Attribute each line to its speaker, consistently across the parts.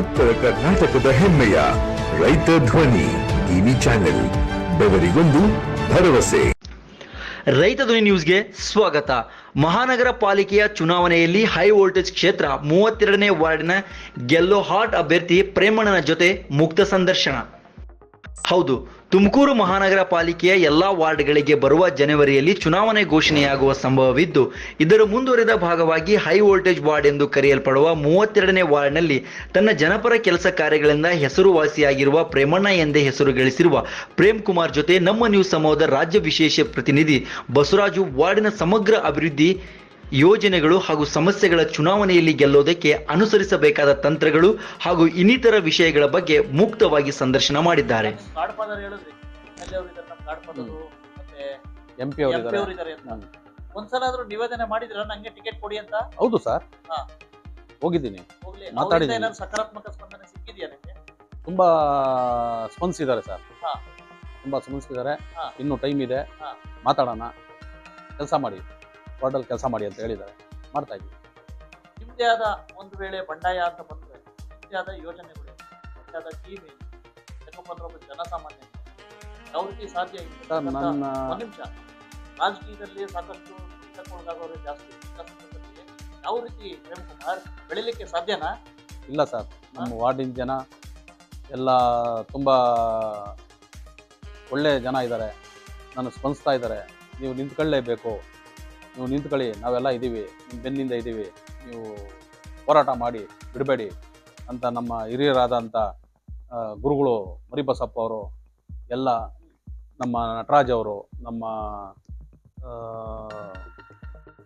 Speaker 1: ಉತ್ತರ ಕರ್ನಾಟಕದ ಹೆಮ್ಮೆಯ ರೈತ ಧ್ವನಿ ಟಿವಿ ಚಾನೆಲ್, ಬೆವರಿಗೊಂದು ಭರವಸೆ.
Speaker 2: ರೈತ ಧ್ವನಿ ನ್ಯೂಸ್ಗೆ ಸ್ವಾಗತ. ಮಹಾನಗರ ಪಾಲಿಕೆಯ ಚುನಾವಣೆಯಲ್ಲಿ ಹೈ ವೋಲ್ಟೇಜ್ ಕ್ಷೇತ್ರ ಮೂವತ್ತೆರಡನೇ ವಾರ್ಡ್ನ ಗೆಲ್ಲೋ ಹಾಟ್ ಅಭ್ಯರ್ಥಿ ಪ್ರೇಮಣ್ಣನ ಜೊತೆ ಮುಕ್ತ ಸಂದರ್ಶನ. ಹೌದು ತುಮಕೂರು ಮಹಾನಗರ ಪಾಲಿಕೆಯ ಎಲ್ಲಾ ವಾರ್ಡ್ಗಳಿಗೆ ಬರುವ ಜನವರಿಯಲ್ಲಿ ಚುನಾವಣೆ ಘೋಷಣೆಯಾಗುವ ಸಂಭವವಿದ್ದು, ಇದರ ಮುಂದುವರೆದ ಭಾಗವಾಗಿ ಹೈ ವೋಲ್ಟೇಜ್ ವಾರ್ಡ್ ಎಂದು ಕರೆಯಲ್ಪಡುವ ಮೂವತ್ತೆರಡನೇ ವಾರ್ಡ್ನಲ್ಲಿ ತನ್ನ ಜನಪರ ಕೆಲಸ ಕಾರ್ಯಗಳಿಂದ ಹೆಸರುವಾಸಿಯಾಗಿರುವ ಪ್ರೇಮಣ್ಣ ಎಂದೇ ಹೆಸರು ಗಳಿಸಿರುವ ಪ್ರೇಮ್ ಕುಮಾರ್ ಜೊತೆ ನಮ್ಮ ನ್ಯೂಸ್ ಸಮೂಹದ ರಾಜ್ಯ ವಿಶೇಷ ಪ್ರತಿನಿಧಿ ಬಸವರಾಜು ವಾರ್ಡಿನ ಸಮಗ್ರ ಅಭಿವೃದ್ಧಿ ಯೋಜನೆಗಳು ಹಾಗೂ ಸಮಸ್ಯೆಗಳ ಚುನಾವಣೆಯಲ್ಲಿ ಗೆಲ್ಲೋದಕ್ಕೆ ಅನುಸರಿಸಬೇಕಾದ ತಂತ್ರಗಳು ಹಾಗೂ ಇನ್ನಿತರ ವಿಷಯಗಳ ಬಗ್ಗೆ ಮುಕ್ತವಾಗಿ ಸಂದರ್ಶನ ಮಾಡಿದ್ದಾರೆ.
Speaker 3: ಕಾಡ್ಪಾದರ್ ಹೇಳಿದ್ರಿ. ಎಲ್ಲಿ ಅವ್ರು ಇದಾರೆ ನಮ್ಮ ಮತ್ತೆ
Speaker 4: ಎಂ ಪಿ
Speaker 3: ಎಂ
Speaker 4: ಅವರು
Speaker 3: ಪಿ ಅವ್ರು ಇದಾರೆ ಅಂತ. ಒಂದ್ಸಲ ಆದ್ರೂ ನಿವೇದನೆ ಮಾಡಿದ್ರ? ನಂಗೆ ಟಿಕೆಟ್ ಕೊಡಿ ಅಂತ?
Speaker 4: ಹೌದು ಸರ್
Speaker 3: ಹಾ.
Speaker 4: ಹೋಗಿದ್ದೀನಿ. ಮಾತಾಡಿದ್ದೀನಿ.
Speaker 3: ಸಕಾರಾತ್ಮಕ ಸ್ಪಂದನೆ ಸಿಕ್ಕಿದೆಯಾ ನಿಮಗೆ?
Speaker 4: ತುಂಬಾ ಸ್ಪಂದಿಸಿದ್ದಾರೆ ಸರ್
Speaker 3: ಹಾ.
Speaker 4: ತುಂಬಾ ಸ್ಪಂದಿಸಿದ್ದಾರೆ. ಇನ್ನು ಟೈಮ್ ಇದೆ. ಮಾತಾಡೋಣ. ಕೆಲಸ ಮಾಡಿ. ವಾರ್ಡಲ್ಲಿ ಕೆಲಸ ಮಾಡಿ ಅಂತ ಹೇಳಿದ್ದಾರೆ. ಮಾಡ್ತಾ ಇದ್ದೀವಿ.
Speaker 3: ನಿಮ್ದೇ ಆದ ಒಂದು ವೇಳೆ ಬಂಡಾಯ ಅಂತ ಬಂದ್ರೆ ನಿಮ್ಮದೇ ಆದ ಯೋಜನೆಗಳು ನಿಮ್ದೇ ಆದ ಟೀಮ್ ಒಬ್ಬ ಜನಸಾಮಾನ್ಯ ಯಾವ ರೀತಿ ಸಾಧ್ಯ
Speaker 4: ನನ್ನ
Speaker 3: ನಿಮಿಷ. ರಾಜಕೀಯದಲ್ಲಿ ಸಾಕಷ್ಟು ತುಳಿತಕ್ಕೊಳಗಾಗೋರು ಜಾಸ್ತಿ ಯಾವ ರೀತಿ ಪ್ರೇಮ್ ಕುಮಾರ್ ಬೆಳಿಲಿಕ್ಕೆ ಸಾಧ್ಯನಾ?
Speaker 4: ಇಲ್ಲ ಸರ್. ನಮ್ಮ ವಾರ್ಡಿನ ಜನ ಎಲ್ಲ ತುಂಬ ಒಳ್ಳೆ ಜನ ಇದ್ದಾರೆ. ನಾನು ಸ್ಪಂದಿಸ್ತಾ ಇದ್ದಾರೆ. ನೀವು ನಿಂತ್ಕೊಳ್ಳೇಬೇಕು. ನೀವು ನಿಂತ್ಕೊಳ್ಳಿ, ನಾವೆಲ್ಲ ಇದ್ದೀವಿ ನಿಮ್ಮ ಬೆನ್ನಿಂದ ಇದ್ದೀವಿ ನೀವು ಹೋರಾಟ ಮಾಡಿ, ಬಿಡಬೇಡಿ ಅಂತ ನಮ್ಮ ಹಿರಿಯರಾದಂಥ ಗುರುಗಳು ಮರಿಬಸಪ್ಪ ಅವರು, ಎಲ್ಲ ನಮ್ಮ ನಟರಾಜ್ ಅವರು, ನಮ್ಮ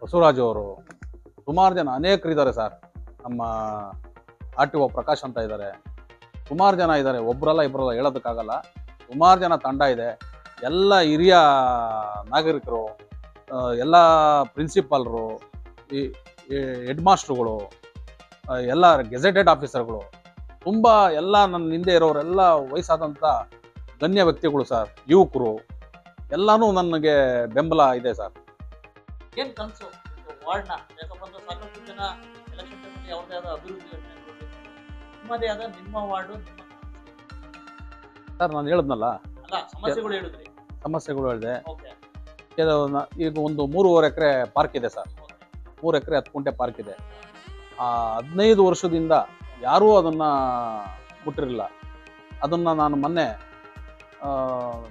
Speaker 4: ಬಸವರಾಜ್ ಅವರು, ಸುಮಾರು ಜನ ಅನೇಕರಿದ್ದಾರೆ ಸರ್. ನಮ್ಮ ಆರ್ ಟಿ ಒ ಪ್ರಕಾಶ್ ಅಂತ ಇದ್ದಾರೆ. ಸುಮಾರು ಜನ ಇದ್ದಾರೆ ಒಬ್ಬರಲ್ಲ ಇಬ್ಬರಲ್ಲ ಹೇಳೋದಕ್ಕಾಗಲ್ಲ. ಸುಮಾರು ಜನ ತಂಡ ಇದೆ. ಎಲ್ಲ ಹಿರಿಯ ನಾಗರಿಕರು ಎಲ್ಲ ಪ್ರಿನ್ಸಿಪಾಲ್ರು ಈ ಹೆಡ್ ಮಾಸ್ಟ್ರುಗಳು ಎಲ್ಲ ಗೆಜೆಟೆಡ್ ಆಫೀಸರ್ಗಳು ತುಂಬ ಎಲ್ಲ ನನ್ನ ಹಿಂದೆ ಇರೋರೆಲ್ಲ ವಯಸ್ಸಾದಂಥ ಗಣ್ಯ ವ್ಯಕ್ತಿಗಳು ಸರ್ ಯುವಕರು ಎಲ್ಲನೂ ನನಗೆ ಬೆಂಬಲ ಇದೆ ಸರ್
Speaker 3: ಏನ್ ಕನಸು? ವಾರ್ಡ್ನ ಯಾಕಂದ್ರೆ ಸಾಕಷ್ಟು ಜನ ಎಲೆಕ್ಷನ್ ಟೈಮಲ್ಲಿ ಅವ್ರದೇ ಆದ ಅಭಿವೃದ್ಧಿ ನಿಮ್ಮದೇ ಆದ ನಿಮ್ಮ ವಾರ್ಡು
Speaker 4: ಸರ್ ನಾನು ಹೇಳಿದ್ನಲ್ಲ?
Speaker 3: ಅಲ್ಲ ಸಮಸ್ಯೆಗಳು ಹೇಳಿದ್ರಿ.
Speaker 4: ಸಮಸ್ಯೆಗಳು ಹೇಳಿದೆ.
Speaker 3: ಓಕೆ
Speaker 4: ಕೆಲವು ಈಗ ಒಂದು ಮೂರುವರೆ ಎಕರೆ ಪಾರ್ಕ್ ಇದೆ ಸರ್. ಮೂರು ಎಕರೆ ಹತ್ತು ಕುಂಟೆ ಪಾರ್ಕ್ ಇದೆ. ಆ ಹದಿನೈದು ವರ್ಷದಿಂದ ಯಾರೂ ಅದನ್ನು ಮುಟ್ಟಿರಲಿಲ್ಲ ಅದನ್ನು ನಾನು ಮೊನ್ನೆ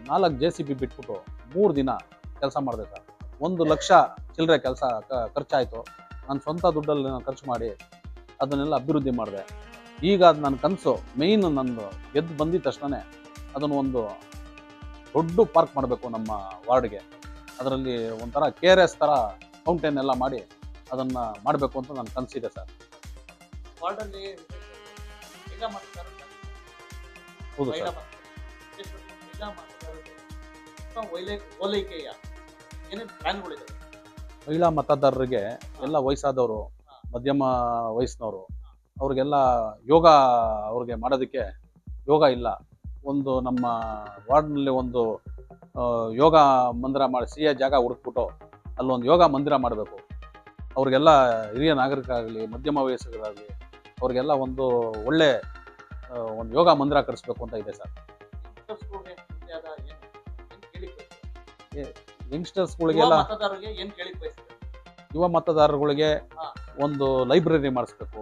Speaker 4: ನಾಲ್ಕು ಜೆ ಸಿ ಬಿ ಬಿಟ್ಬಿಟ್ಟು ಮೂರು ದಿನ ಕೆಲಸ ಮಾಡಿದೆ ಸರ್. ಒಂದು ಲಕ್ಷ ಚಿಲ್ಲರೆ ಕೆಲಸ ಖರ್ಚಾಯಿತು. ನಾನು ಸ್ವಂತ ದುಡ್ಡಲ್ಲಿ ನಾನು ಖರ್ಚು ಮಾಡಿ ಅದನ್ನೆಲ್ಲ ಅಭಿವೃದ್ಧಿ ಮಾಡಿದೆ. ಈಗ ಅದು ನನ್ನ ಕನಸು ಮೇಯ್ನ್ ನಂದು ಗೆದ್ದು ಬಂದಿದ ತಕ್ಷಣ ಅದನ್ನು ಒಂದು ದೊಡ್ಡ ಪಾರ್ಕ್ ಮಾಡಬೇಕು ನಮ್ಮ ವಾರ್ಡ್ಗೆ. ಅದರಲ್ಲಿ ಒಂಥರ ಕೆ ಆರ್ ಎಸ್ ಥರ ಫೌಂಟೇನ್ ಎಲ್ಲ ಮಾಡಿ ಅದನ್ನು ಮಾಡಬೇಕು ಅಂತ ನನ್ನ ಕನಸಿದೆ ಸರ್.
Speaker 3: ವಾರ್ಡಲ್ಲಿ ಮಹಿಳಾ ಮತದಾರರು
Speaker 4: ಹೌದು
Speaker 3: ಮಹಿಳಾ
Speaker 4: ಸರ್.
Speaker 3: ಮತದಾರರು ವಿಶೇಷವಾಗಿ ಮಹಿಳಾ ಮತದಾರರು ಉತ್ತಮ ಓಲೈ- ಓಲೈಕೆಯ ಏನೇನು ಪ್ಲಾನ್ಗಳಿದೆ
Speaker 4: ಮಹಿಳಾ ಮತದಾರರಿಗೆ ಎಲ್ಲ ವಯಸ್ಸಾದವರು ಮಧ್ಯಮ ವಯಸ್ಸಿನವರು ಅವ್ರಿಗೆಲ್ಲ ಯೋಗ ಅವ್ರಿಗೆ ಮಾಡೋದಕ್ಕೆ ಯೋಗ ಇಲ್ಲ. ಒಂದು ನಮ್ಮ ವಾರ್ಡ್ನಲ್ಲಿ ಒಂದು ಯೋಗ ಮಂದಿರ ಮಾಡಿ ಸಿ ಎ ಜಾಗ ಹುಡುಕ್ಬಿಟ್ಟು ಅಲ್ಲೊಂದು ಯೋಗ ಮಂದಿರ ಮಾಡಬೇಕು. ಅವ್ರಿಗೆಲ್ಲ ಹಿರಿಯ ನಾಗರಿಕರಾಗಲಿ ಮಧ್ಯಮ ವಯಸ್ಸಿಗರಾಗಲಿ ಅವ್ರಿಗೆಲ್ಲ ಒಂದು ಒಳ್ಳೆ ಒಂದು ಯೋಗ ಮಂದಿರ ಕರೆಸ್ಬೇಕು ಅಂತ ಇದೆ ಸರ್. ಯಂಗ್ಸ್ಟರ್ಸ್ಗಳಿಗೆಲ್ಲ ಯುವ ಮತದಾರಗಳಿಗೆ ಒಂದು ಲೈಬ್ರರಿ ಮಾಡಿಸ್ಬೇಕು.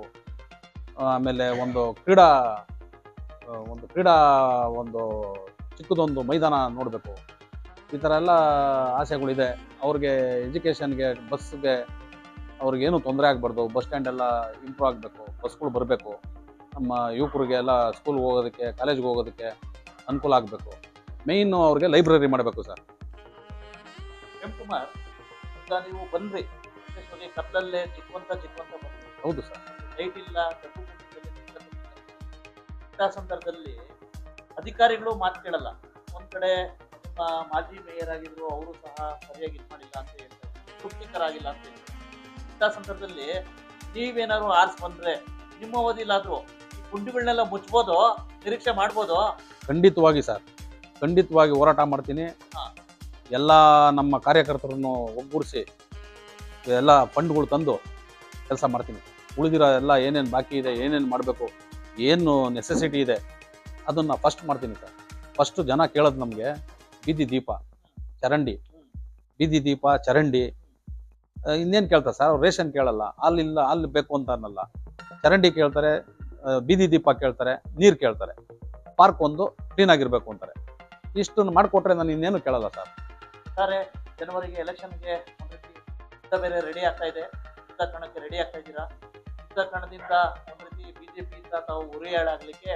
Speaker 4: ಆಮೇಲೆ ಒಂದು ಕ್ರೀಡಾ ಒಂದು ಕ್ರೀಡಾ ಒಂದು ಚಿಕ್ಕದೊಂದು ಮೈದಾನ ನೋಡಬೇಕು. ಈ ಥರ ಎಲ್ಲ ಆಸೆಗಳಿದೆ. ಅವ್ರಿಗೆ ಎಜುಕೇಷನ್ಗೆ ಬಸ್ಗೆ ಅವ್ರಿಗೇನು ತೊಂದರೆ ಆಗಬಾರ್ದು. ಬಸ್ ಸ್ಟ್ಯಾಂಡ್ ಎಲ್ಲ ಇಂಪ್ರೂವ್ ಆಗಬೇಕು. ಬಸ್ಗಳು ಬರಬೇಕು. ನಮ್ಮ ಯುವಕರಿಗೆ ಎಲ್ಲ ಸ್ಕೂಲ್ಗೆ ಹೋಗೋದಕ್ಕೆ ಕಾಲೇಜ್ಗೆ ಹೋಗೋದಕ್ಕೆ ಅನುಕೂಲ ಆಗಬೇಕು. ಮೇಯ್ನು ಅವ್ರಿಗೆ ಲೈಬ್ರರಿ ಮಾಡಬೇಕು ಸರ್.
Speaker 3: ಎಂ ಕುಮಾರ್ ಈಗ ನೀವು ಬಂದ್ರಿ. ಕತ್ತಲಲ್ಲೇ ಚಿಕ್ಕವಂತ ಚಿಕ್ಕವಂತ ಬಂದ್ರಿ.
Speaker 4: ಹೌದು ಸರ್.
Speaker 3: ಲೈಟ್ ಇಲ್ಲ ಸಂದರ್ಭದಲ್ಲಿ ಅಧಿಕಾರಿಗಳು ಮಾತು ಕೇಳಲ್ಲ. ಒಂದ್ ಕಡೆ ಮಾಜಿ ಮೇಯರ್ ಆಗಿದ್ರು ಅವರು ಸಹ ಸರಿಯಾಗಿ ಇದು ಮಾಡಿಲ್ಲ ಅಂತ ಹೇಳ್ತಾರೆ. ತೃಪ್ತಿಕರಾಗಿಲ್ಲ ಅಂತ ಹೇಳ್ತಾರೆ. ಇಂಥ ಸಂದರ್ಭದಲ್ಲಿ ನೀವೇನಾದ್ರು ಆರ್ಸ್ ಬಂದ್ರೆ ನಿಮ್ಮ ಅವಧಿಲಾದ್ರೂ ಈ ಗುಂಡಿಗಳನ್ನೆಲ್ಲ ಮುಚ್ಬೋದು ನಿರೀಕ್ಷೆ ಮಾಡ್ಬೋದು?
Speaker 4: ಖಂಡಿತವಾಗಿ ಸರ್. ಖಂಡಿತವಾಗಿ ಹೋರಾಟ ಮಾಡ್ತೀನಿ. ಎಲ್ಲ ನಮ್ಮ ಕಾರ್ಯಕರ್ತರನ್ನು ಒಗ್ಗೂಡಿಸಿ ಎಲ್ಲ ಫಂಡ್ಗಳು ತಂದು ಕೆಲಸ ಮಾಡ್ತೀನಿ. ಉಳಿದಿರೋ ಎಲ್ಲ ಏನೇನು ಬಾಕಿ ಇದೆ ಏನೇನು ಮಾಡಬೇಕು ಏನು ನೆಸೆಸಿಟಿ ಇದೆ ಅದನ್ನು ಫಸ್ಟ್ ಮಾಡ್ತೀನಿ ಸರ್ ಫಸ್ಟ್ ಜನ ಕೇಳೋದು ನಮಗೆ, ಬೀದಿ ದೀಪ, ಚರಂಡಿ. ಬೀದಿ ದೀಪ, ಚರಂಡಿ. ಇನ್ನೇನು ಕೇಳ್ತಾರೆ ಸರ್ ಅವ್ರು ರೇಷನ್ ಕೇಳಲ್ಲ. ಅಲ್ಲಿಲ್ಲ ಅಲ್ಲಿ ಬೇಕು ಅಂತ ಅನ್ನಲ್ಲ ಚರಂಡಿ ಕೇಳ್ತಾರೆ ಬೀದಿ ದೀಪ ಕೇಳ್ತಾರೆ, ನೀರು ಕೇಳ್ತಾರೆ. ಪಾರ್ಕ್ ಒಂದು ಕ್ಲೀನ್ ಆಗಿರ್ಬೇಕು ಅಂತಾರೆ. ಇಷ್ಟನ್ನು ಮಾಡಿಕೊಟ್ರೆ ನಾನು ಇನ್ನೇನು ಕೇಳಲ್ಲ ಸರ್
Speaker 3: ಸರ್ ಜನವರಿಗೆ ಎಲೆಕ್ಷನ್ಗೆ ಬೇರೆ ರೆಡಿ ಆಗ್ತಾ ಇದೆ. ಕಣಕ್ಕೆ ರೆಡಿ ಆಗ್ತಾ ಇದ್ದೀರಾ? ಯುದ್ಧ ಕಣದಿಂದ ಒಂದು ರೀತಿ ಬಿಜೆಪಿಯಿಂದ ತಾವು ಉರಿಯಾಳಾಗಲಿಕ್ಕೆ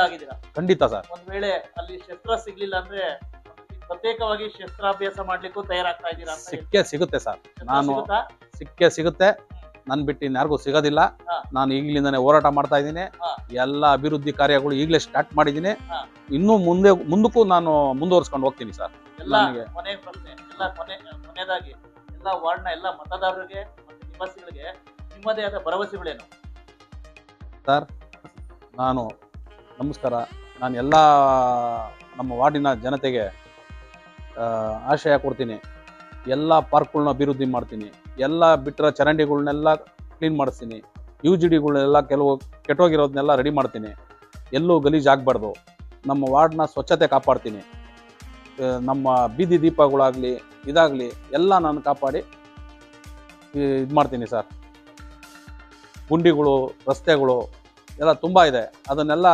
Speaker 3: ಆಗಿದ್ದೀರಾ
Speaker 4: ಖಂಡಿತ ಸರ್.
Speaker 3: ಒಂದ್ ವೇಳೆ ಅಲ್ಲಿ ಶಸ್ತ್ರ ಸಿಗ್ಲಿಲ್ಲ ಅಂದ್ರೆ ಪ್ರತ್ಯೇಕವಾಗಿ ಶಸ್ತ್ರಾಭ್ಯಾಸ ಮಾಡ್ಲಿಕ್ಕೂ ತಯಾರಾಗ್ತಾ ಇದ್ದೀರಾ ಅಂತ.
Speaker 4: ಸಿಕ್ಕೇ ಸಿಗುತ್ತೆ ಸರ್. ನಾನು
Speaker 3: ಸಿಕ್ಕೆ
Speaker 4: ಸಿಕ್ಕೇ ಸಿಗುತ್ತೆ. ನನ್ ಬಿಟ್ಟು ಇನ್ಯಾರಿಗೂ ಸಿಗೋದಿಲ್ಲ.
Speaker 3: ಹಾ.
Speaker 4: ನಾನು ಈಗಲಿಂದನೇ ಹೋರಾಟ ಮಾಡ್ತಾ ಇದ್ದೀನಿ.
Speaker 3: ಎಲ್ಲಾ
Speaker 4: ಎಲ್ಲ ಅಭಿವೃದ್ಧಿ ಕಾರ್ಯಗಳು ಈಗಲೇ ಸ್ಟಾರ್ಟ್ ಮಾಡಿದ್ದೀನಿ.
Speaker 3: ಹಾ.
Speaker 4: ಇನ್ನೂ ಮುಂದೆ ಮುಂದಕ್ಕೂ ನಾನು ಮುಂದುವರ್ಸ್ಕೊಂಡು ಹೋಗ್ತೀನಿ ಸರ್.
Speaker 3: ಎಲ್ಲ
Speaker 4: ನನಗೆ-
Speaker 3: ಕೊನೆ ಪ್ರಶ್ನೆ ಎಲ್ಲ ಕೊನೆ ಕೊನೆಯದಾಗಿ ಎಲ್ಲ ವಾರ್ಡ್ನ ಎಲ್ಲ ಮತದಾರರಿಗೆ ಮತ್ತು ನಿವಾಸಿಗಳಿಗೆ ನಿಮ್ಮದೇ ಆದ ಭರವಸೆಗಳೇನು?
Speaker 4: ನಾನು ನಮಸ್ಕಾರ. ನಾನು ಎಲ್ಲ ನಮ್ಮ ವಾರ್ಡಿನ ಜನತೆಗೆ ಆಶಯ ಕೊಡ್ತೀನಿ. ಎಲ್ಲ ಪಾರ್ಕ್ಗಳನ್ನ ಅಭಿವೃದ್ಧಿ ಮಾಡ್ತೀನಿ. ಎಲ್ಲ ಬಿಟ್ಟರೆ ಚರಂಡಿಗಳನ್ನೆಲ್ಲ ಕ್ಲೀನ್ ಮಾಡಿಸ್ತೀನಿ. ಯು ಜಿ ಡಿಗಳನ್ನೆಲ್ಲ ಕೆಲವು ಕೆಟ್ಟೋಗಿರೋದನ್ನೆಲ್ಲ ರೆಡಿ ಮಾಡ್ತೀನಿ. ಎಲ್ಲೂ ಗಲೀಜು ಆಗಬಾರ್ದು. ನಮ್ಮ ವಾರ್ಡ್ನ ಸ್ವಚ್ಛತೆ ಕಾಪಾಡ್ತೀನಿ. ನಮ್ಮ ಬೀದಿ ದೀಪಗಳಾಗಲಿ, ಇದಾಗಲಿ ಎಲ್ಲ ನಾನು ಕಾಪಾಡಿ ಇದು ಮಾಡ್ತೀನಿ ಸರ್. ಗುಂಡಿಗಳು, ರಸ್ತೆಗಳು ಎಲ್ಲ ತುಂಬ ಇದೆ. ಅದನ್ನೆಲ್ಲ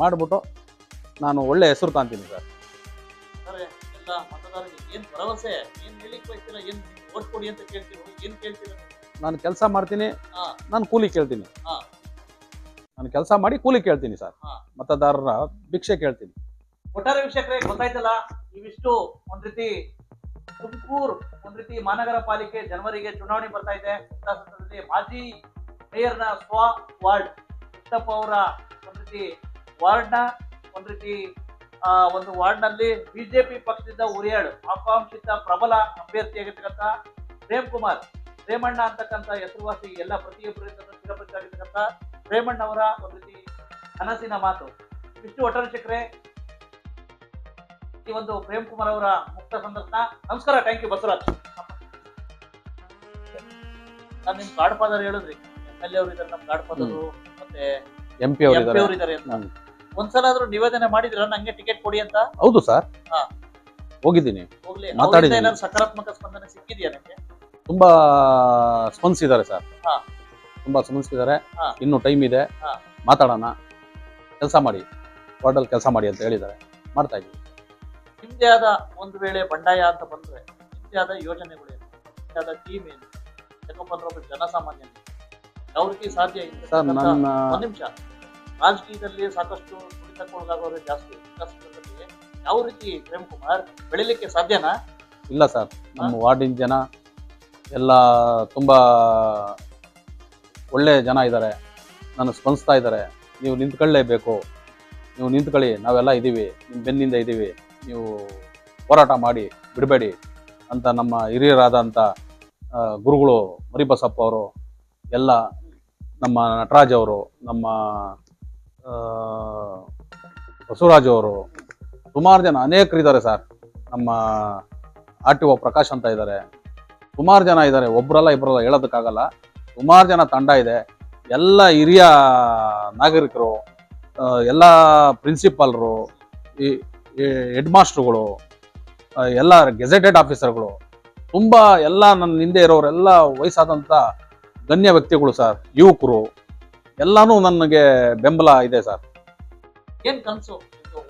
Speaker 4: ಮಾಡಿಬಿಟ್ಟು ನಾನು ಒಳ್ಳೆ ಹೆಸರು ತಾಂತೀನಿ ಸರ್. ನಾನು ಕೆಲಸ ಮಾಡ್ತೀನಿ ನಾನು ಕೂಲಿ ಕೇಳ್ತೀನಿ. ನಾನು ಕೆಲಸ ಮಾಡಿ ಕೂಲಿ ಕೇಳ್ತೀನಿ ಸರ್. ಮತದಾರರ ಭಿಕ್ಷೆ ಕೇಳ್ತೀನಿ.
Speaker 3: ಒಟ್ಟಾರೆ ವೀಕ್ಷಕರೇ ಗೊತ್ತಾಯ್ತಲ್ಲ ಇವಿಷ್ಟು ಒಂದ್ ರೀತಿ ತುಮಕೂರು ಒಂದ್ ರೀತಿ ಮಹಾನಗರ ಪಾಲಿಕೆ ಜನವರಿಗೆ ಚುನಾವಣೆ ಬರ್ತಾ ಇದೆ ಮಾಜಿ ಮೇಯರ್ನ ಸ್ವ ವಾರ್ಡ್. ಉತ್ತಪ್ಪ ಅವರ ಒಂದ್ ರೀತಿ ವಾರ್ಡ್ನ, ಒಂದ್ ರೀತಿ ಒಂದು ವಾರ್ಡ್ನಲ್ಲಿ ಬಿಜೆಪಿ ಪಕ್ಷದಿಂದ ಉರಿಯಾಳು. ಆಕಾಂಕ್ಷಿತ ಪ್ರಬಲ ಅಭ್ಯರ್ಥಿಯಾಗಿರ್ತಕ್ಕಂಥ ಪ್ರೇಮ್ ಕುಮಾರ್ ಪ್ರೇಮಣ್ಣ ಅಂತಕ್ಕಂಥ ಹೆಸರುವಾಸಿ ಎಲ್ಲ ಪ್ರತಿಯೊಬ್ಬರಿಂದ ಸ್ಥಿರಪಡಿಸಿರ್ತಕ್ಕಂಥ ಪ್ರೇಮಣ್ಣ ಅವರ ಒಂದು ರೀತಿ ಕನಸಿನ ಮಾತು. ವಿಷ್ಣು ಒಟ್ಟರಶೇಖರೆ ಈ ಒಂದು ಪ್ರೇಮ್ ಕುಮಾರ್ ಅವರ ಮುಕ್ತ ಸಂದರ್ಶನ. ನಮಸ್ಕಾರ ಥ್ಯಾಂಕ್ ಯು ಬಸವರಾಜ್. ನಾನು ನಿಮ್ ಫಾದರ್ ಹೇಳಿದ್ರಿ. ಎಲ್ ಎ ಅವರು ಇದಾರೆ ನಮ್ ಗಾಡ್ ಫಾದರು ಮತ್ತೆ
Speaker 4: ಎಂ ಪಿ
Speaker 3: ಎಂ ಪಿ ಅವರು ಇದಾರೆ ಅಂತ. ಒಂದ್ಸಲ ಆದ್ರೂ ನಿವೇದನೆ ಮಾಡಿದ್ರ? ನಂಗೆ ಟಿಕೆಟ್ ಕೊಡಿ ಅಂತ?
Speaker 4: ಹೌದು ಸರ್
Speaker 3: ಹಾ.
Speaker 4: ಹೋಗಿದ್ದೀನಿ.
Speaker 3: ಹೋಗ್ಲಿ. ಅವರಿಂದ ಏನಾದ್ರು ಸಕಾರಾತ್ಮಕ ಸ್ಪಂದನೆ ಸಿಕ್ಕಿದ್ಯಾ ನನಗೆ
Speaker 4: ತುಂಬಾ ಸ್ಪಂದಿಸಿದ್ದಾರೆ ಸರ್
Speaker 3: ಹಾ.
Speaker 4: ತುಂಬಾ ಸ್ಪಂದಿಸಿದ್ದಾರೆ
Speaker 3: ಹಾ.
Speaker 4: ಇನ್ನು ಟೈಮ್ ಇದೆ.
Speaker 3: ಹಾ.
Speaker 4: ಮಾತಾಡೋಣ. ಕೆಲಸ ಮಾಡಿ. ವಾರ್ಡಲ್ಲಿ ಕೆಲಸ ಮಾಡಿ ಅಂತ ಹೇಳಿದ್ದಾರೆ. ಮಾಡ್ತಾ ಇದ್ದೀವಿ
Speaker 3: ನಿಮ್ದೇ ಆದ ಒಂದು ವೇಳೆ ಬಂಡಾಯ ಅಂತ ಬಂದ್ರೆ ನಿಮ್ದೇ ಆದ ಯೋಜನೆಗಳೇನು ನಿಮ್ದೇ ಆದ ಟೀಮ್ ಏನು? ಯಾಕಪ್ಪ ಅಂದ್ರೆ ಒಬ್ಬ ಯಾವ ರೀತಿ ಸಾಧ್ಯ
Speaker 4: ಸರ್ ನನ್ನ
Speaker 3: ಒಂದ್ ನಿಮಿಷ. ರಾಜಕೀಯದಲ್ಲಿ ಸಾಕಷ್ಟು ತುಳಿತಕ್ಕೊಳಗಾಗೋರು ಜಾಸ್ತಿ ಯಾವ ರೀತಿ ಪ್ರೇಮ್ ಕುಮಾರ್ ಬೆಳಿಲಿಕ್ಕೆ ಸಾಧ್ಯನಾ?
Speaker 4: ಇಲ್ಲ ಸರ್ ನಮ್ಮ ವಾರ್ಡಿನ ಜನ ಎಲ್ಲ ತುಂಬ ಒಳ್ಳೆ ಜನ ಇದ್ದಾರೆ. ನಾನು ಸ್ಪಂದಿಸ್ತಾ ಇದ್ದಾರೆ. ನೀವು ನಿಂತ್ಕೊಳ್ಳೇಬೇಕು. ನೀವು ನಿಂತ್ಕೊಳ್ಳಿ ನಾವೆಲ್ಲ ಇದ್ದೀವಿ ನಿಮ್ಮ ಬೆನ್ನಿಂದ ಇದ್ದೀವಿ ನೀವು ಹೋರಾಟ ಮಾಡಿ ಬಿಡಬೇಡಿ ಅಂತ ನಮ್ಮ ಹಿರಿಯರಾದಂಥ ಗುರುಗಳು ಮರಿಬಸಪ್ಪ ಅವರು ಎಲ್ಲ ನಮ್ಮ ನಟರಾಜ್ ಅವರು, ನಮ್ಮ ಬಸವರಾಜ್ ಅವರು, ಸುಮಾರು ಜನ ಅನೇಕರಿದ್ದಾರೆ ಸರ್. ನಮ್ಮ ಆರ್ ಟಿ ಒ ಪ್ರಕಾಶ್ ಅಂತ ಇದ್ದಾರೆ. ಸುಮಾರು ಜನ ಇದ್ದಾರೆ ಒಬ್ಬರಲ್ಲ ಇಬ್ಬರಲ್ಲ ಹೇಳೋದಕ್ಕಾಗಲ್ಲ. ಸುಮಾರು ಜನ ತಂಡ ಇದೆ. ಎಲ್ಲ ಹಿರಿಯ ನಾಗರಿಕರು ಎಲ್ಲ ಪ್ರಿನ್ಸಿಪಾಲ್ರು, ಈ ಹೆಡ್ ಮಾಸ್ಟ್ರುಗಳು ಎಲ್ಲ ಗೆಜೆಟೆಡ್ ಆಫೀಸರ್ಗಳು, ತುಂಬ ಎಲ್ಲ ನನ್ನ ಹಿಂದೆ ಇರೋರೆಲ್ಲ ವಯಸ್ಸಾದಂಥ ಗಣ್ಯ ವ್ಯಕ್ತಿಗಳು ಸರ್ ಯುವಕರು. ಎಲ್ಲಾನು ನನಗೆ ಬೆಂಬಲ ಇದೆ ಸರ್.
Speaker 3: ಏನ್ ಕನ್ಸು?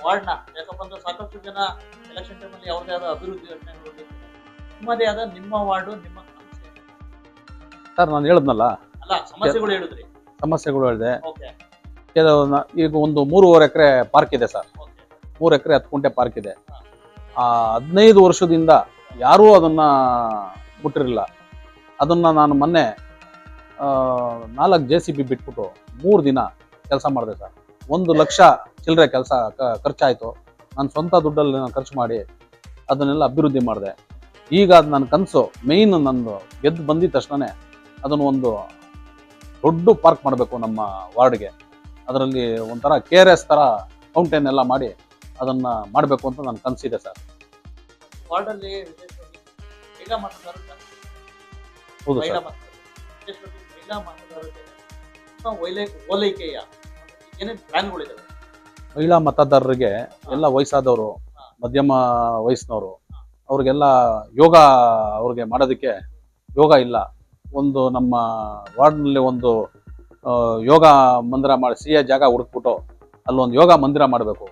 Speaker 3: ವಾರ್ಡ್ನ? ಯಾಕಪ್ಪ ಅಂದ್ರೆ ಸಾಕಷ್ಟು ಜನ ಎಲೆಕ್ಷನ್ ಟೈಮಲ್ಲಿ ಯಾವುದೇ ಆದ ಅಭಿವೃದ್ಧಿ ಯೋಜನೆಗಳು. ನಿಮ್ಮದೇ ಆದ ನಿಮ್ಮ ವಾರ್ಡು ನಿಮ್ಮ
Speaker 4: ಸರ್ ನಾನು ಹೇಳಿದ್ನಲ್ಲ?
Speaker 3: ಅಲ್ಲ ಸಮಸ್ಯೆಗಳು ಹೇಳಿದ್ರಿ.
Speaker 4: ಸಮಸ್ಯೆಗಳು ಹೇಳಿದೆ. ಕೆಲವು ಈಗ ಒಂದು ಮೂರುವರೆ ಎಕರೆ ಪಾರ್ಕ್ ಇದೆ ಸರ್. ಮೂರು ಎಕರೆ ಹತ್ತು ಕುಂಟೆ ಪಾರ್ಕ್ ಇದೆ ಆ ಹದಿನೈದು ವರ್ಷದಿಂದ ಯಾರೂ ಅದನ್ನ ಮುಟ್ಟಿರಲಿಲ್ಲ. ಅದನ್ನ ನಾನು ಮೊನ್ನೆ ನಾಲ್ಕು ಜೆ ಸಿ ಬಿ ಬಿಟ್ಬಿಟ್ಟು ಮೂರು ದಿನ ಕೆಲಸ ಮಾಡಿದೆ ಸರ್. ಒಂದು ಲಕ್ಷ ಚಿಲ್ಲರೆ ಕೆಲಸ ಖರ್ಚಾಯಿತು. ನನ್ನ ಸ್ವಂತ ದುಡ್ಡಲ್ಲಿ ನಾನು ಖರ್ಚು ಮಾಡಿ ಅದನ್ನೆಲ್ಲ ಅಭಿವೃದ್ಧಿ ಮಾಡಿದೆ. ಈಗ ಅದು ನನ್ನ ಕನಸು ಮೇಯ್ನ್ ನಂದು ಗೆದ್ದು ಬಂದಿದ ತಕ್ಷಣ ಅದನ್ನು ಒಂದು ದೊಡ್ಡ ಪಾರ್ಕ್ ಮಾಡಬೇಕು ನಮ್ಮ ವಾರ್ಡ್ಗೆ. ಅದರಲ್ಲಿ ಒಂಥರ ಕೆ ಆರ್ ಎಸ್ ಥರ ಫೌಂಟೇನ್ ಎಲ್ಲ ಮಾಡಿ ಅದನ್ನು ಮಾಡಬೇಕು ಅಂತ ನನ್ನ ಕನಸಿದೆ ಸರ್.
Speaker 3: ವಾರ್ಡಲ್ಲಿ.
Speaker 4: ಹೌದು ಸರ್.
Speaker 3: ಮತದಾರರಿಗೆ ಓಲೈಕೆಯ ಏನೇನು ಪ್ಲಾನ್ಗಳಿದ್ದಾವೆ
Speaker 4: ಮಹಿಳಾ ಮತದಾರರಿಗೆ ಎಲ್ಲ ವಯಸ್ಸಾದವರು ಮಧ್ಯಮ ವಯಸ್ಸಿನವರು ಅವ್ರಿಗೆಲ್ಲ ಯೋಗ ಅವ್ರಿಗೆ ಮಾಡೋದಕ್ಕೆ ಯೋಗ ಇಲ್ಲ. ಒಂದು ನಮ್ಮ ವಾರ್ಡ್ನಲ್ಲಿ ಒಂದು ಯೋಗ ಮಂದಿರ ಮಾಡಿ ಸಿ ಎ ಜಾಗ ಹುಡುಕ್ಬಿಟ್ಟು ಅಲ್ಲೊಂದು ಯೋಗ ಮಂದಿರ ಮಾಡಬೇಕು.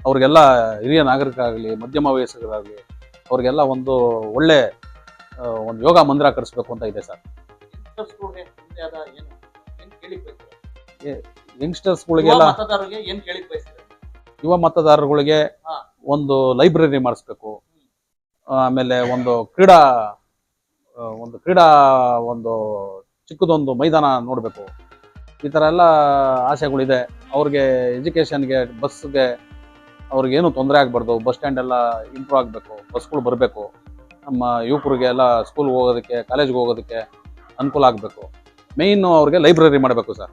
Speaker 4: ಅವ್ರಿಗೆಲ್ಲ ಹಿರಿಯ ನಾಗರಿಕರಾಗಲಿ ಮಧ್ಯಮ ವಯಸ್ಸಿಗರಾಗಲಿ ಅವ್ರಿಗೆಲ್ಲ ಒಂದು ಒಳ್ಳೆ ಒಂದು ಯೋಗ ಮಂದಿರ ಕಟ್ಟಿಸ್ಬೇಕು ಅಂತ ಇದೆ ಸರ್.
Speaker 3: ಏನು ಏನ್ ಕೇಳಿಕ್ ಬಯಸ್ತಾರೆ
Speaker 4: ಯಂಗ್ಸ್ಟರ್ಸ್ಗಳಿಗೆಲ್ಲ
Speaker 3: ಮತದಾರರಿಗೆ ಏನ್ ಕೇಳಿಕ್ ಬಯಸ್ತಾರೆ
Speaker 4: ಯುವ ಮತದಾರರುಗಳಿಗೆ
Speaker 3: ಹಾ.
Speaker 4: ಒಂದು ಲೈಬ್ರರಿ ಮಾಡಿಸ್ಬೇಕು. ಆಮೇಲೆ ಒಂದು ಕ್ರೀಡಾ ಆ, ಒಂದು ಕ್ರೀಡಾ ಒಂದು ಚಿಕ್ಕದೊಂದು ಮೈದಾನ ನೋಡಬೇಕು. ಈ ಥರ ಎಲ್ಲ ಆಸೆಗಳಿದೆ. ಅವ್ರಿಗೆ ಎಜುಕೇಷನ್ಗೆ ಬಸ್ಗೆ ಅವ್ರಿಗೇನು ತೊಂದರೆ ಆಗಬಾರ್ದು. ಬಸ್ ಸ್ಟ್ಯಾಂಡ್ ಎಲ್ಲ ಇಂಪ್ರೂವ್ ಆಗಬೇಕು. ಬಸ್ಗಳು ಬರಬೇಕು. ನಮ್ಮ ಯುವಕರಿಗೆ ಎಲ್ಲ ಸ್ಕೂಲ್ಗೆ ಹೋಗೋದಕ್ಕೆ ಕಾಲೇಜ್ಗೆ ಹೋಗೋದಕ್ಕೆ ಅನುಕೂಲ ಆಗಬೇಕು. ಮೇಯ್ನು ಅವ್ರಿಗೆ ಲೈಬ್ರರಿ ಮಾಡಬೇಕು ಸರ್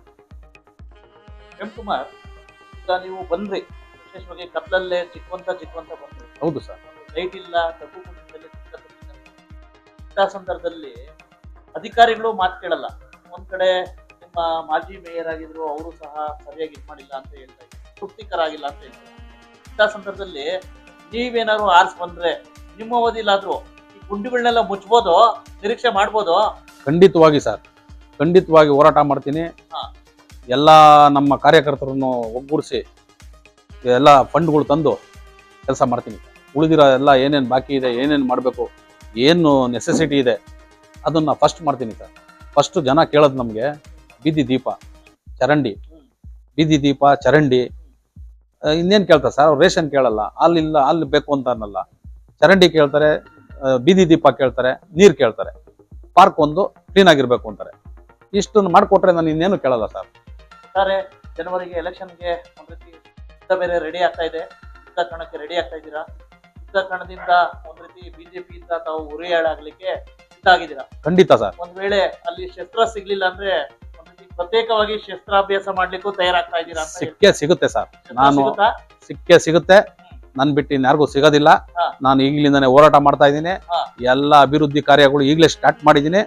Speaker 3: ಶಿವಕುಮಾರ್ ಕುಮಾರ್ ಈಗ ನೀವು ಬಂದ್ರಿ ವಿಶೇಷವಾಗಿ ಕತ್ಲಲ್ಲೇ ಚಿಕ್ಕವಂತ ಚಿಕ್ಕವಂತ ಬಂದ್ರಿ.
Speaker 4: ಹೌದು ಸರ್
Speaker 3: ಲೈಟ್ ಇಲ್ಲ ತಗ್ಗು ಕುಂಟದಲ್ಲಿ ಚಿಕ್ಕ ತಗ್ಗಿನ. ಇಂಥ ಸಂದರ್ಭದಲ್ಲಿ ಅಧಿಕಾರಿಗಳು ಮಾತು ಕೇಳಲ್ಲ. ಒಂದ್ ಕಡೆ ನಿಮ್ಮ ಮಾಜಿ ಮೇಯರ್ ಆಗಿದ್ರು ಅವರು ಸಹ ಸರಿಯಾಗಿ ಇದು ಮಾಡಿಲ್ಲ ಅಂತ ಹೇಳ್ತಾ ಇದ್ದಾರೆ. ತೃಪ್ತಿಕರ ಆಗಿಲ್ಲ ಅಂತ ಹೇಳ್ತಾರೆ ಇಂಥ ಸಂದರ್ಭದಲ್ಲಿ ನೀವೇನಾದ್ರು ಆರ್ಸ್ ಬಂದ್ರೆ ನಿಮ್ಮ ಅವಧಿಲಾದ್ರೂ ಈ ಗುಂಡಿಗಳನ್ನೆಲ್ಲ ಮುಚ್ಬೋದು ನಿರೀಕ್ಷೆ ಮಾಡ್ಬೋದು
Speaker 4: ಖಂಡಿತವಾಗಿ ಸರ್. ಖಂಡಿತವಾಗಿ ಹೋರಾಟ ಮಾಡ್ತೀನಿ. ಎಲ್ಲ ನಮ್ಮ ಕಾರ್ಯಕರ್ತರನ್ನು ಒಗ್ಗೂಡಿಸಿ ಎಲ್ಲ ಫಂಡ್ಗಳು ತಂದು ಕೆಲಸ ಮಾಡ್ತೀನಿ. ಉಳಿದಿರೋ ಎಲ್ಲ ಏನೇನು ಬಾಕಿ ಇದೆ ಏನೇನು ಮಾಡಬೇಕು ಏನು ನೆಸೆಸಿಟಿ ಇದೆ ಅದನ್ನು ಫಸ್ಟ್ ಮಾಡ್ತೀನಿ ಸರ್. ಫಸ್ಟು ಜನ ಕೇಳೋದು ನಮಗೆ ಬೀದಿ ದೀಪ ಚರಂಡಿ. ಬೀದಿ ದೀಪ ಚರಂಡಿ. ಇನ್ನೇನು ಕೇಳ್ತಾರೆ ಸರ್? ಅವ್ರು ರೇಷನ್ ಕೇಳಲ್ಲ. ಅಲ್ಲಿಲ್ಲ ಅಲ್ಲಿ ಬೇಕು ಅಂತ ಅನ್ನಲ್ಲ ಚರಂಡಿ ಕೇಳ್ತಾರೆ ಬೀದಿ ದೀಪ ಕೇಳ್ತಾರೆ ನೀರು ಕೇಳ್ತಾರೆ. ಪಾರ್ಕ್ ಒಂದು ಕ್ಲೀನ್ ಆಗಿರ್ಬೇಕು ಅಂತಾರೆ. ಇಷ್ಟನ್ನು ಮಾಡಿಕೊಟ್ರೆ ನಾನು ಇನ್ನೇನು ಕೇಳಲ್ಲ ಸರ್.
Speaker 3: ಸರ್ ಜನವರಿಗೆ ಎಲೆಕ್ಷನ್ಗೆ ಒಂದು ರೀತಿ ಯುದ್ಧ ಬೇರೆ ರೆಡಿ ಆಗ್ತಾ ಇದೆ. ಯುದ್ಧ ಕಣಕ್ಕೆ ರೆಡಿ ಆಗ್ತಾ ಇದ್ದೀರಾ? ಯುದ್ಧ ಕಣದಿಂದ ಒಂದು ರೀತಿ ಬಿಜೆಪಿಯಿಂದ ತಾವು ಉರಿಯಾಳಾಗ್ಲಿಕ್ಕೆ ಸಿದ್ಧ ಆಗಿದ್ದೀರಾ?
Speaker 4: ಖಂಡಿತ ಸರ್.
Speaker 3: ಒಂದ್ ವೇಳೆ ಅಲ್ಲಿ ಶಸ್ತ್ರ ಸಿಗ್ಲಿಲ್ಲ ಅಂದ್ರೆ ಒಂದ್ ರೀತಿ ಪ್ರತ್ಯೇಕವಾಗಿ ಶಸ್ತ್ರಾಭ್ಯಾಸ ಮಾಡ್ಲಿಕ್ಕೂ ತಯಾರಾಗ್ತಾ ಇದ್ದೀರಾ ಅಂತ.
Speaker 4: ಸಿಕ್ಕೇ ಸಿಗುತ್ತೆ ಸರ್. ನಾನು-
Speaker 3: ಸಿಗುತ್ತಾ?
Speaker 4: ಸಿಕ್ಕೇ ಸಿಗುತ್ತೆ. ನನ್ ಬಿಟ್ಟು ಇನ್ಯಾರಿಗೂ ಸಿಗೋದಿಲ್ಲ. ನಾನು ಈಗಲಿಂದಾನೆ ಹೋರಾಟ ಮಾಡ್ತಾ ಇದ್ದೀನಿ. ಎಲ್ಲ ಅಭಿವೃದ್ಧಿ ಕಾರ್ಯಗಳು ಈಗಲೇ ಸ್ಟಾರ್ಟ್ ಮಾಡಿದ್ದೀನಿ.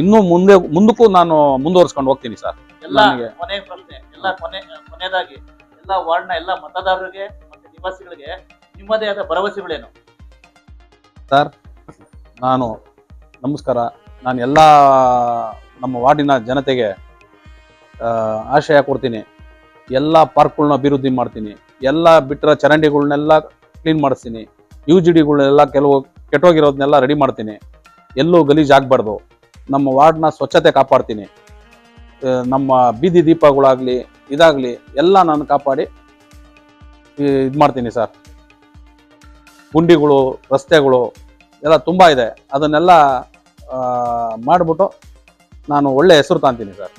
Speaker 4: ಇನ್ನೂ ಮುಂದೆ ಮುಂದಕ್ಕೂ ನಾನು ಮುಂದುವರ್ಸ್ಕೊಂಡು ಹೋಗ್ತೀನಿ ಸರ್.
Speaker 3: ಎಲ್ಲ ಕೊನೆ ಪ್ರಶ್ನೆ ಎಲ್ಲ ಕೊನೆ ಕೊನೆಯದಾಗಿ ಎಲ್ಲ ವಾರ್ಡ್ನ ಎಲ್ಲ ಮತದಾರರಿಗೆ ಮತ್ತೆ ನಿವಾಸಿಗಳಿಗೆ ನಿಮ್ಮದೇ ಆದ ಭರವಸೆಗಳೇನು?
Speaker 4: ನಾನು ನಮಸ್ಕಾರ. ನಾನು ಎಲ್ಲ ನಮ್ಮ ವಾರ್ಡಿನ ಜನತೆಗೆ ಆಶಯ ಕೊಡ್ತೀನಿ. ಎಲ್ಲ ಪಾರ್ಕ್ಗಳನ್ನ ಅಭಿವೃದ್ಧಿ ಮಾಡ್ತೀನಿ. ಎಲ್ಲ ಬಿಟ್ಟಿರೋ ಚರಂಡಿಗಳನ್ನೆಲ್ಲ ಕ್ಲೀನ್ ಮಾಡಿಸ್ತೀನಿ. ಯು ಜಿ ಡಿಗಳನ್ನೆಲ್ಲ ಕೆಲವು ಕೆಟ್ಟೋಗಿರೋದನ್ನೆಲ್ಲ ರೆಡಿ ಮಾಡ್ತೀನಿ. ಎಲ್ಲೂ ಗಲೀಜ್ ಆಗಬಾರ್ದು. ನಮ್ಮ ವಾರ್ಡ್ನ ಸ್ವಚ್ಛತೆ ಕಾಪಾಡ್ತೀನಿ. ನಮ್ಮ ಬೀದಿ ದೀಪಗಳಾಗಲಿ, ಇದಾಗಲಿ ಎಲ್ಲ ನಾನು ಕಾಪಾಡಿ ಇದು ಮಾಡ್ತೀನಿ ಸರ್. ಗುಂಡಿಗಳು, ರಸ್ತೆಗಳು ಎಲ್ಲ ತುಂಬ ಇದೆ. ಅದನ್ನೆಲ್ಲ ಮಾಡಿಬಿಟ್ಟು ನಾನು ಒಳ್ಳೆ ಹೆಸರು ತಾಂತೀನಿ ಸರ್.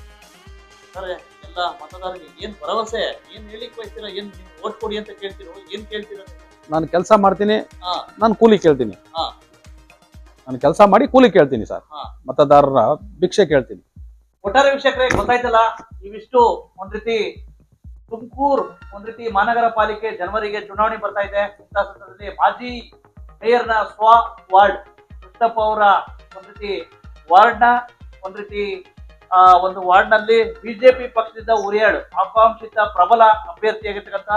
Speaker 3: ಎಲ್ಲ ಮತದಾರರಿಗೆ ಏನು ಭರವಸೆ, ಏನು ಹೇಳಿಕ್ ಬಯಸ್ತೀರಾ, ಏನ್ ಓಟ್ ಕೊಡಿ ಅಂತ ಕೇಳ್ತಿರೋ ಏನ್ ಕೇಳ್ತೀರಾ ನೀವು?
Speaker 4: ನಾನು ಕೆಲಸ ಮಾಡ್ತೀನಿ. ನಾನು ಕೂಲಿ ಕೇಳ್ತೀನಿ. ನಾನು ಕೆಲಸ ಮಾಡಿ ಕೂಲಿ ಕೇಳ್ತೀನಿ ಸರ್. ಮತದಾರರ ಭಿಕ್ಷೆ ಕೇಳ್ತೀನಿ
Speaker 3: ಒಟ್ಟಾರೆ ವೀಕ್ಷಕರೇ ಗೊತ್ತಾಯ್ತಲ್ಲ ಇವಿಷ್ಟು ಒಂದ್ ರೀತಿ ತುಮಕೂರು ಒಂದ್ ರೀತಿ ಮಹಾನಗರ ಪಾಲಿಕೆ ಜನವರಿಗೆ ಚುನಾವಣೆ ಬರ್ತಾ ಇದೆ ಮಾಜಿ ಸಂದರ್ಭದಲ್ಲಿ ಮಾಜಿ ಮೇಯರ್ನ ಸ್ವ ವಾರ್ಡ್ ಕೃಷ್ಣಪ್ಪ ಅವರ ಒಂದ್ ರೀತಿ ವಾರ್ಡ್ನ ಒಂದ್ ರೀತಿ ಆ, ಒಂದು ವಾರ್ಡ್ನಲ್ಲಿ ಬಿಜೆಪಿ ಪಕ್ಷದಿಂದ ಉರಿಯಾಡು ಆಕಾಂಕ್ಷಿತ ಪ್ರಬಲ ಅಭ್ಯರ್ಥಿಯಾಗಿರ್ತಕ್ಕಂಥ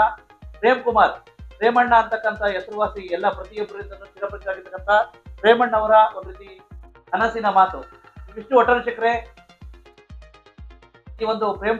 Speaker 3: ಪ್ರೇಮ್ ಕುಮಾರ್ ಪ್ರೇಮಣ್ಣ ಅಂತಕ್ಕಂಥ ಹೆಸರುವಾಸಿ ಎಲ್ಲ ಪ್ರತಿಯೊಬ್ಬರಿಂದ ಸ್ಥಿರಪಡಿಸಲಾಗಿರ್ತಕ್ಕಂಥ ಪ್ರೇಮಣ್ಣ ಅವರ ಒಂದು ರೀತಿ ಕನಸಿನ ಮಾತು. ವಿಷ್ಣು ಒಟ್ಟಾರೆ ಶಿಕ್ಷಕರೇ ಈ ಒಂದು ಪ್ರೇಮ್